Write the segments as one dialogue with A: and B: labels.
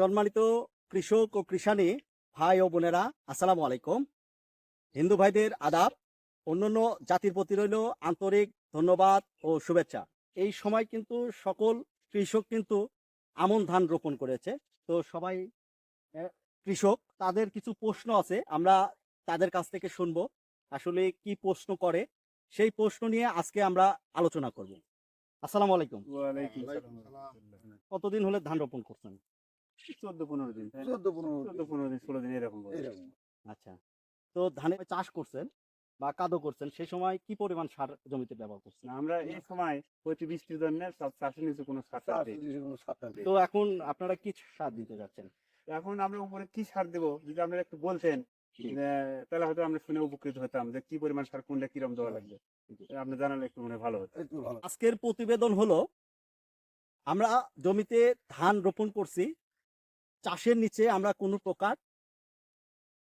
A: সম্মানিত কৃষক ও কৃষানি ভাই ও বোনেরা আসসালামু আলাইকুম। হিন্দু ভাইদের আদাব অন্যান্য জাতির প্রতি রইল আন্তরিক ধন্যবাদ ও শুভেচ্ছা। এই সময় কিন্তু সকল কৃষক কিন্তু আমন ধান রোপণ করেছে। তো সবাই কৃষক তাদের কিছু প্রশ্ন আছে আমরা তাদের কাছ থেকে শুনব। আসলে কি প্রশ্ন করে সেই প্রশ্ন নিয়ে আজকে আমরা আলোচনা করব। আসসালামু আলাইকুম। কতদিন হলে ধান রোপণ করছেন?
B: চোদ্দ পনেরো দিন
C: চোদ্দ পনেরো
B: চোদ্দ পনেরো দিন ষোলো দিন এরকম
C: এরকম।
A: আচ্ছা। তো ধানের চাষ করছেন বা কাদো করছেন সেই সময় কি পরিমাণ সার জমিতে ব্যবহার করছেন?
B: আমরা এই সময় প্রতি বৃষ্টির জন্য চাষের নিচে কোনো সার।
A: তো এখন আপনারা কি সার দিতে যাচ্ছেন?
B: এখন আমরা উপরে কি সার দেবো? যদি আপনারা একটু বলতেন তাহলে হয়তো আমরা শুনে উপকৃত হতাম যে কি পরিমাণ সার কোনটা কিরম দেওয়া লাগবে। আপনি জানালে একটু মনে ভালো হতো।
A: আজকের প্রতিবেদন হলো আমরা জমিতে ধান রোপণ করছি চাষের নিচে আমরা কোনো প্রকার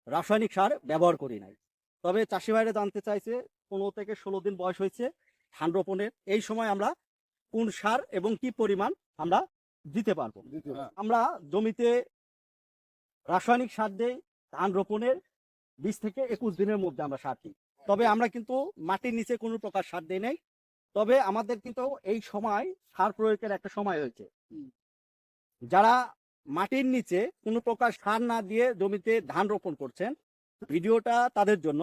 A: রাসায়নিক সার ব্যবহার করি নাই। তবে চাষি ভাইরা জানতে চাইছে পনেরো থেকে ষোলো দিন বয়স হয়েছে ধান রোপণের এই সময় আমরা কোন সার এবং কি পরিমাণ আমরা দিতে পারব। আমরা জমিতে রাসায়নিক সার দেই ধান রোপণের বিশ থেকে একুশ দিনের মধ্যে আমরা সার দিই। তবে আমরা কিন্তু মাটির নিচে কোনো প্রকার সার দিই নাই। তবে আমাদের কিন্তু এই সময় সার প্রয়োগের একটা সময় হয়েছে। যারা মাটির নিচে কোনো প্রকার সার না দিয়ে জমিতে ধান রোপণ করছেন। ভিডিওটা তাদের জন্য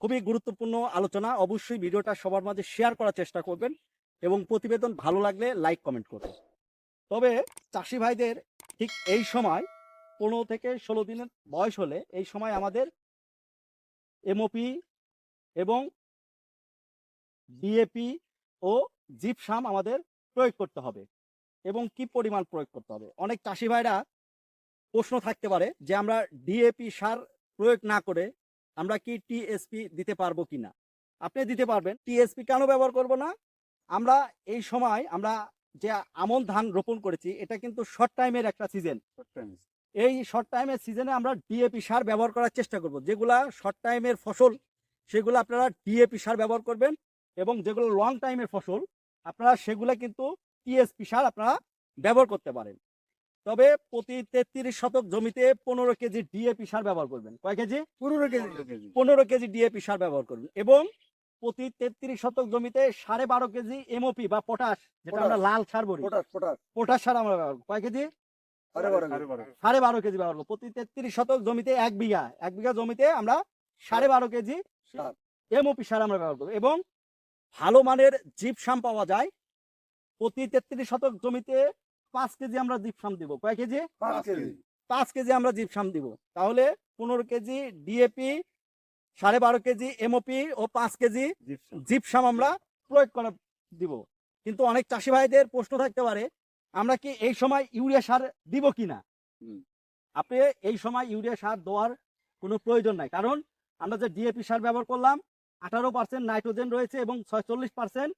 A: খুবই গুরুত্বপূর্ণ আলোচনা। অবশ্যই ভিডিওটা সবার মাঝে শেয়ার করার চেষ্টা করবেন এবং প্রতিবেদন ভালো লাগলে লাইক, কমেন্ট করবেন। তবে চাষি ভাইদের ঠিক এই সময় পনেরো থেকে ষোলো দিনের বয়স হলে এই সময় আমাদের এমওপি এবং ডিএপি ও জিপসাম আমাদের প্রয়োগ করতে হবে। এবং কি পরিমাণ প্রয়োগ করতে হবে? অনেক চাষি ভাইরা প্রশ্ন থাকতে পারে যে আমরা ডিএপি সার প্রয়োগ না করে আমরা কি টিএসপি দিতে পারব কিনা? আপনি দিতে পারবেন। টিএসপি কেন ব্যবহার করব না? আমরা এই সময় আমরা যে আমন ধান রোপণ করেছি এটা কিন্তু শর্ট টাইমের একটা সিজন এই শর্ট টাইমের সিজনে আমরা ডিএপি সার ব্যবহার করার চেষ্টা করব। যেগুলা শর্ট টাইমের ফসল সেগুলো আপনারা ডিএপি সার ব্যবহার করবেন এবং যেগুলো লং টাইমের ফসল আপনারা সেগুলো কিন্তু টিএসপি সার আপনারা ব্যবহার করতে পারেন। তবে প্রতি তেত্রিশ শতক জমিতে পনেরো কেজি ডিএপি সার ব্যবহার করবেন। কয় কেজি?
C: পনেরো কেজি।
A: পনেরো কেজি। ডিএপি সার ব্যবহার করবেন এবং প্রতি তেত্রিশ শতক জমিতে সাড়ে বারো কেজি এমওপি বা পটাশ যেটা আমরা লাল সার বলি।
C: পটাশ
A: সার আমরা ব্যবহার করব। কয় কেজি?
B: সাড়ে বারো।
A: কেজি। ব্যবহার করব। প্রতি তেত্রিশ শতক জমিতে এক বিঘা এক বিঘা জমিতে আমরা সাড়ে বারো কেজি এমওপি সার আমরা ব্যবহার করব এবং ভালো মানের জিপসাম পাওয়া যায় প্রতি তেত্রিশ শতক জমিতে পাঁচ কেজি আমরা জিপসাম দিব। কয় কেজি?
C: পাঁচ কেজি।
A: আমরা জিপসাম দিব। তাহলে পনেরো কেজি ডিএপি সাড়ে বারো কেজি এমওপি ও পাঁচ কেজি
B: জিপসাম।
A: জিপসাম আমরা প্রয়োগ করে দিব। কিন্তু অনেক চাষি ভাইদের প্রশ্ন থাকতে পারে আমরা কি এই সময় ইউরিয়া সার দিব কিনা
B: হুম।
A: আপনি এই সময় ইউরিয়া সার দেওয়ার কোনো প্রয়োজন নাই। কারণ আমরা যে ডিএপি সার ব্যবহার করলাম আঠারো পার্সেন্ট নাইট্রোজেন রয়েছে এবং ছয়চল্লিশ পার্সেন্ট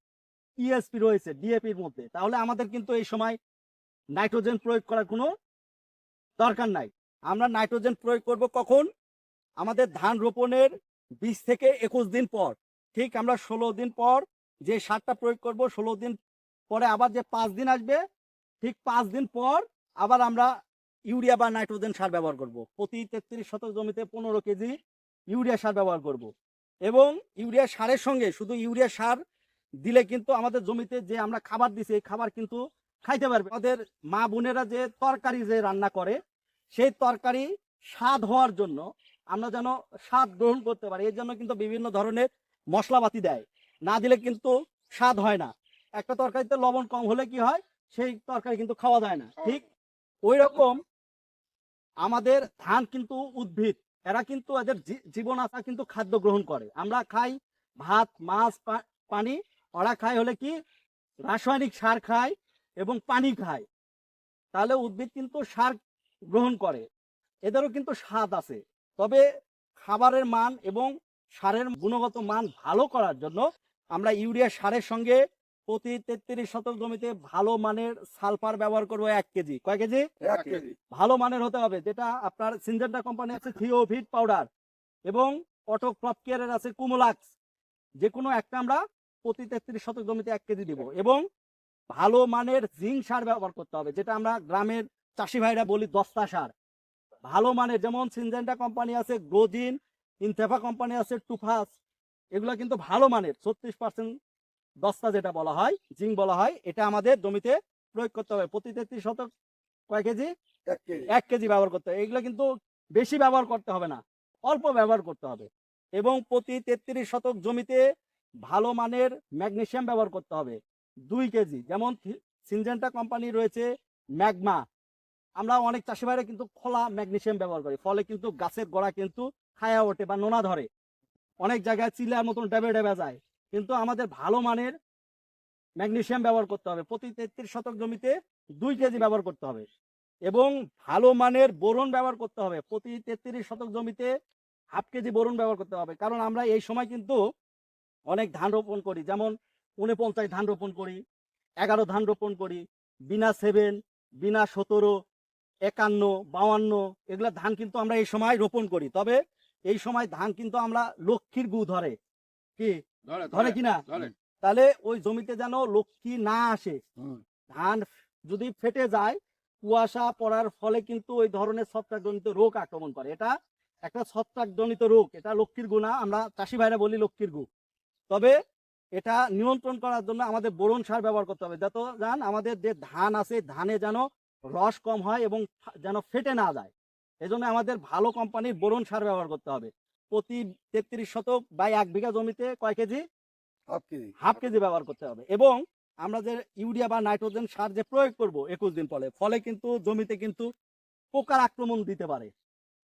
A: ইএসপি রয়েছে ডিএপির মধ্যে। তাহলে আমাদের কিন্তু এই সময় নাইট্রোজেন প্রয়োগ করার কোনো দরকার নাই। আমরা নাইট্রোজেন প্রয়োগ করব কখন? আমাদের ধান রোপণের বিশ থেকে একুশ দিন পর। ঠিক আমরা ষোলো দিন পর যে সারটা প্রয়োগ করব, ষোলো দিন পরে আবার যে পাঁচ দিন আসবে, ঠিক পাঁচ দিন পর আবার আমরা ইউরিয়া বা নাইট্রোজেন সার ব্যবহার করব। প্রতি তেত্রিশ শতক জমিতে পনেরো কেজি ইউরিয়া সার ব্যবহার করব। এবং ইউরিয়া সারের সঙ্গে শুধু ইউরিয়া সার দিলে কিন্তু আমাদের জমিতে যে আমরা খাবার দিছি, এই খাবার কিন্তু খাইতে পারবে। আমাদের মা বোনেরা যে তরকারি যে রান্না করে, সেই তরকারি স্বাদ হওয়ার জন্য আমরা যেন স্বাদ গ্রহণ করতে পারি। এর জন্য কিন্তু বিভিন্ন ধরনের মশলাপাতি দেয়। না দিলে কিন্তু স্বাদ হয় না। একটা তরকারিতে লবণ কম হলে কি হয়? সেই তরকারি কিন্তু খাওয়া যায় না। ঠিক ওই রকম আমাদের ধান কিন্তু উদ্ভিদ। এরা কিন্তু এদের জীবন আশা কিন্তু খাদ্য গ্রহণ করে। আমরা খাই ভাত, মাছ পানি ওরা খায় হলে কি? রাসায়নিক সার খায় এবং পানি খায়। তাহলে উদ্ভিদ কিন্তু সার গ্রহণ করে। এদেরও কিন্তু স্বাদ আছে। তবে খাবারের মান এবং সারের গুণগত মান ভালো করার জন্য আমরা ইউরিয়া সারের সঙ্গে প্রতি তেত্রিশ শতক জমিতে ভালো মানের সালফার ব্যবহার করব এক কেজি। কয় কেজি? ভালো মানের হতে হবে যেটা আপনার সিনজেন্টা কোম্পানি আছে থিওভিট পাউডার এবং অটো ক্রপ কেয়ারের আছে কুমোলাক্স। যে কোনো একটা আমরা প্রতি তেত্রিশ শতক জমিতে এক কেজি দিব এবং ভালো মানের জিঙ্ক সার ব্যবহার করতে হবে যেটা আমরা গ্রামের চাষি ভাইরা বলি দস্তা সার। ভালো মানের যেমন সিনজেন্টা কোম্পানি আছে গ্রোজিন ইনথেফা কোম্পানি আছে টুফাস এগুলো কিন্তু ভালো মানের ছত্রিশ পার্সেন্ট দস্তা যেটা বলা হয় জিঙ্ক বলা হয় এটা আমাদের জমিতে প্রয়োগ করতে হবে। প্রতি তেত্রিশ শতক কয় কেজি? এক কেজি। ব্যবহার করতে হবে। এগুলো কিন্তু বেশি ব্যবহার করতে হবে না অল্প ব্যবহার করতে হবে এবং প্রতি তেত্রিশ শতক জমিতে ভালো মানের ম্যাগনেশিয়াম ব্যবহার করতে হবে। দুই কেজি, যেমন সিনজেন্টা কোম্পানি রয়েছে ম্যাগমা। আমরা অনেক চাষি ভাইরা কিন্তু খোলা ম্যাগনেশিয়াম ব্যবহার করি, ফলে কিন্তু গাছের গোড়া কিন্তু খায়া ওঠে বা নোনা ধরে। অনেক জায়গায় চিলার মতন ডেবে ডেবে যায়, কিন্তু আমাদের ভালো মানের ম্যাগনেশিয়াম ব্যবহার করতে হবে। প্রতি তেত্রিশ শতক জমিতে দুই কেজি ব্যবহার করতে হবে এবং ভালো মানের বোরন ব্যবহার করতে হবে। প্রতি তেত্রিশ শতক জমিতে হাফ কেজি বোরন ব্যবহার করতে হবে, কারণ আমরা এই সময় কিন্তু অনেক ধান রোপণ করি যেমন উনপঞ্চাশ ধান রোপণ করি এগারো ধান রোপণ করি বিনা সেভেন বিনা সতেরো একান্ন বাউান্ন এগুলা ধান কিন্তু আমরা এই সময় রোপণ করি। তবে এই সময় ধান কিন্তু আমরা লক্ষ্মীর গু ধরে। কি? ধরে কিনা? তাহলে ওই জমিতে যেন লক্ষ্মী না আসে। ধান যদি ফেটে যায় কুয়াশা পড়ার ফলে কিন্তু ওই ধরনের ছত্রাকজনিত রোগ আক্রমণ করে। এটা একটা ছত্রাকজনিত রোগ এটা লক্ষ্মীর গু না আমরা চাষি ভাইরা বলি লক্ষ্মীর গু। তবে এটা নিয়ন্ত্রণ করার জন্য আমাদের বোরন সার ব্যবহার করতে হবে। যত জান আমাদের যে ধান আছে ধানে যেন রস কম হয় এবং যেন ফেটে না যায় এজন্য আমাদের ভালো কোম্পানির বোরন সার ব্যবহার করতে হবে। প্রতি তেত্রিশ শতক বা এক বিঘা জমিতে কয় KG? Half KG. Half KG ব্যবহার করতে হবে এবং আমরা যে ইউরিয়া বা নাইট্রোজেন সার যে প্রয়োগ করব একুশ দিন পরে ফলে কিন্তু জমিতে কিন্তু পোকার আক্রমণ দিতে পারে।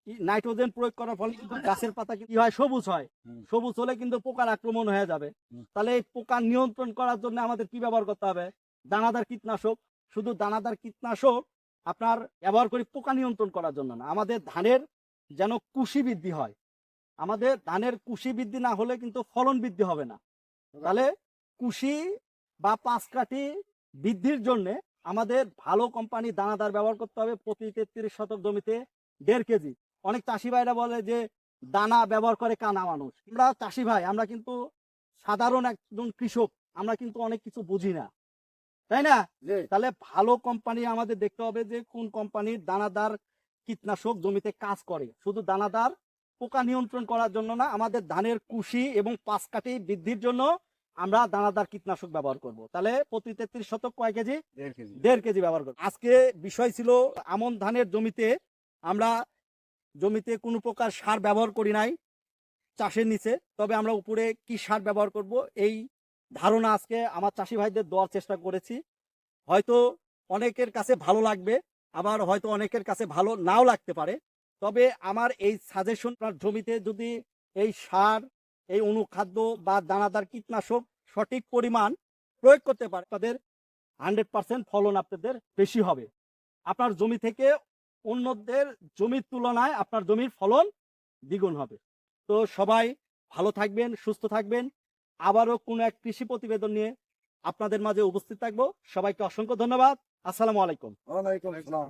A: নাইট্রোজেন প্রয়োগ করার ফলে কিন্তু গাছের পাতা কি হয়? সবুজ হয়। সবুজ হলে কিন্তু পোকার আক্রমণ হয়ে যাবে। তাহলে এই পোকা নিয়ন্ত্রণ করার জন্য আমাদের কি ব্যবহার করতে হবে? দানাদার কীটনাশক। শুধু দানাদার কীটনাশক আপনার ব্যবহার করি পোকা নিয়ন্ত্রণ করার জন্য না। আমাদের ধানের যেন কুশি বৃদ্ধি হয়। আমাদের ধানের কুশি বৃদ্ধি না হলে কিন্তু ফলন বৃদ্ধি হবে না। তাহলে কুশি বা পাঁচ কাঠি বৃদ্ধির জন্য আমাদের ভালো কোম্পানি দানাদার ব্যবহার করতে হবে প্রতি তেত্রিশ শতক জমিতে দেড় কেজি। অনেক চাষি ভাইরা বলে যে দানা ব্যবহার করে কানা মানুষ। আমরা চাষি ভাই আমরা কিন্তু সাধারণ একজন কৃষক আমরা কিন্তু অনেক কিছু বুঝি না। তাই না? তাহলে ভালো কোম্পানি আমাদের দেখতে হবে যে কোন কোম্পানির দানাদার কীটনাশক জমিতে কাজ করে। শুধু দানাদার পোকা নিয়ন্ত্রণ করার জন্য না আমাদের ধানের কুশি এবং পাঁচ কাঠি বৃদ্ধির জন্য আমরা দানাদার কীটনাশক ব্যবহার করব। তাহলে প্রতি তেত্রিশ শতক কয় কেজি?
B: দেড় কেজি।
A: দেড় কেজি ব্যবহার করব। আজকে বিষয় ছিল আমন ধানের জমিতে আমরা জমিতে কোনো প্রকার সার ব্যবহার করি নাই চাষের নিচে, তবে আমরা উপরে কি সার ব্যবহার করব এই ধারণা আজকে আমার চাষি ভাইদের দেওয়ার চেষ্টা করেছি। হয়তো অনেকের কাছে ভালো লাগবে, আবার হয়তো অনেকের কাছে ভালো নাও লাগতে পারে। তবে আমার এই সাজেশন জমিতে যদি এই সার, এই অনুখাদ্য বা দানাদার কীটনাশক সঠিক পরিমাণ প্রয়োগ করতে পারে, তাদের হান্ড্রেড পার্সেন্ট ফলন আপনাদের বেশি হবে। আপনার জমি থেকে অন্যদের জমির তুলনায় আপনার জমির ফলন দ্বিগুণ হবে। তো সবাই ভালো থাকবেন, সুস্থ থাকবেন। আবারও কোনো এক কৃষি প্রতিবেদন নিয়ে আপনাদের মাঝে উপস্থিত থাকব। সবাইকে অসংখ্য ধন্যবাদ। আসসালামু আলাইকুম।
C: ওয়ালাইকুম আসসালাম।